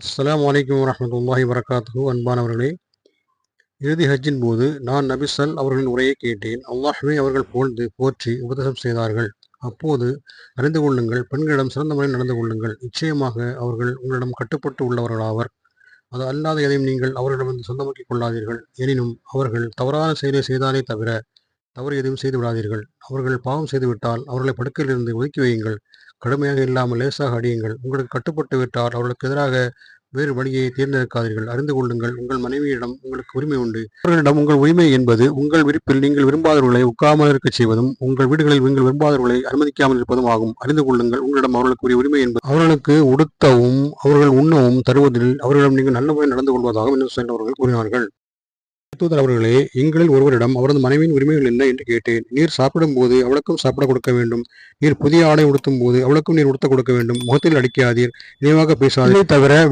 அஸ்லாம் வலைக்கம் வரமத்துல்லாஹி வரகாத்து அன்பானவர்களே இறுதி ஹஜ்ஜின் போது நான் நபிசல் அவர்களின் உரையை கேட்டேன். அல்லாஹ்வே அவர்கள் புகழ்ந்து போற்றி உபதேசம் செய்தார்கள். அப்போது அறிந்து கொள்ளுங்கள் பெண்களிடம் சிறந்த முறையில் நடந்து கொள்ளுங்கள். நிச்சயமாக அவர்கள் உங்களிடம் கட்டுப்பட்டு உள்ளவர்களாவர். அது அல்லாத எதையும் நீங்கள் அவர்களிடமிருந்து சொந்தமாக்கிக் கொள்ளாதீர்கள். எனினும் அவர்கள் தவறான செயலை செய்தாலே தவிர தவறு எதுவும் செய்து விடாதீர்கள் அவர்கள் பாவம் செய்துவிட்டால் அவர்களை படுக்கையிலிருந்து ஒதுக்கி வையுங்கள். கடுமையாக இல்லாமல் லேசாக அடியுங்கள். உங்களுக்கு கட்டுப்பட்டு விட்டால் அவர்களுக்கு எதிராக வேறு வழியை தேர்ந்தெடுக்காதீர்கள். அறிந்து கொள்ளுங்கள் உங்கள் மனைவியிடம் உங்களுக்கு உரிமை உண்டு. அவர்களிடம் உங்கள் உரிமை என்பது உங்கள் விருப்பில் நீங்கள் விரும்பாதவர்களை உட்காமல் இருக்க செய்வதும் உங்கள் வீடுகளில் நீங்கள் விரும்பாதவர்களை அனுமதிக்காமல் இருப்பதும் ஆகும். அறிந்து கொள்ளுங்கள் உங்களிடம் அவர்களுக்கு உரிய உரிமை என்பது அவர்களுக்கு உடுத்தவும் அவர்கள் உண்ணவும் தருவதில் அவர்களிடம் நீங்கள் நல்ல முறை நடந்து கொள்வதாகவும் என்று சென்றவர்கள் கூறினார்கள். தூதர் அவர்களே எங்களில் ஒருவரிடம் அவரது மனைவியின் உரிமைகள் என்ன என்று கேட்டேன். நீர் சாப்பிடும் போது அவளுக்கும் சாப்பிட கொடுக்க வேண்டும். நீர் புதிய ஆடை உடுத்தும் போது அவளுக்கும் நீர் உடுத்த கொடுக்க வேண்டும். முகத்தில் அடிக்காதீர். நினைவாக பேசாதீர். தவிர